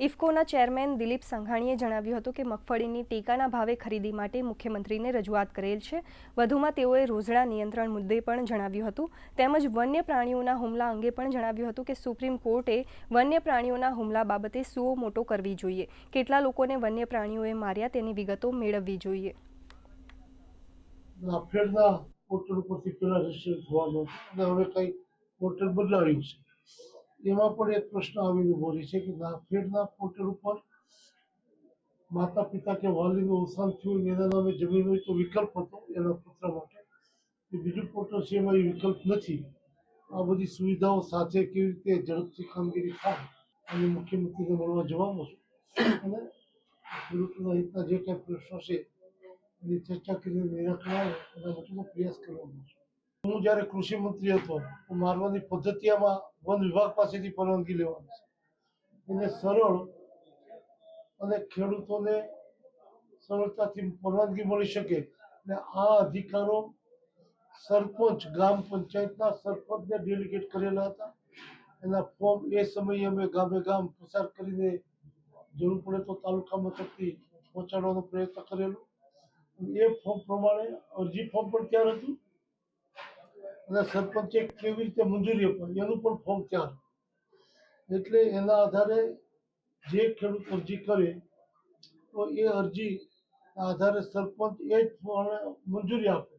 ઇફકોના chairman Dilip સંઘાણીએ જણાવ્યું હતું કે મગફળીની ટેકાના ભાવે ખરીદી માટે મુખ્યમંત્રીને રજૂઆત કરેલ છે. વધુમાં તેઓએ રોજડા નિયંત્રણ મુદ્દે પણ જણાવ્યું હતું. તેમજ વન્ય પ્રાણીઓના હુમલા અંગે પણ જણાવ્યું હતું કે સુપ્રીમ કોર્ટે વન્ય પ્રાણીઓના હુમલા બાબતે સુઓ મોટો કરવી જોઈએ. કેટલા લોકોને વન્ય પ્રાણીઓએ માર્યા તેની વિગતો મેળવવી જોઈએ. પોર્ટલ થવાનું અને હવે કંઈ પોર્ટલ બદલાવ્યું છે. એમાં પણ એક પ્રશ્ન આવીને ઊભો છે કે નાફેડના પોર્ટલ ઉપર માતા પિતા કે વાલીનું અવસાન થયું એના નામે જમીન હોય તો વિકલ્પ હતો એના પુત્ર માટે. એ બીજું પોર્ટલ છે એમાં એ વિકલ્પ નથી. આ બધી સુવિધાઓ સાથે કેવી રીતે ઝડપથી કામગીરી થાય અને મુખ્યમંત્રીને મળવા જવાનો છું અને ખેડૂતોના હિતના જે કાંઈ પ્રશ્નો છે એની ચર્ચા કરીને નિરાકરણ એના માટેનો પ્રયાસ કરવાનો છે હું જ્યારે કૃષિ મંત્રી હતો, હું મારવાની પદ્ધતિમાં વન વિભાગ પાસેથી પરવાનગી લેવાની એને સરળ અને ખેડૂતોને સરળતાથી પરવાનગી મળી શકે અને આ અધિકારો સરપંચ, ગ્રામ પંચાયતના સરપંચને ડેલિગેટ કરેલા હતા. એના ફોર્મ એ સમયે અમે ગામે ગામ પસાર કરીને જરૂર પડે તો તાલુકા મથકથી પહોંચાડવાનો પ્રયત્ન કરેલો. એ ફોર્મ પ્રમાણે અરજી ફોર્મ પણ તૈયાર હતું. અને સરપંચે કેવી રીતે મંજૂરી અપાય એનું પણ ફોર્મ ત્યાં એટલે એના આધારે જે ખેડૂત અરજી કરે, તો એ અરજી આધારે સરપંચ એ જ મંજૂરી આપે.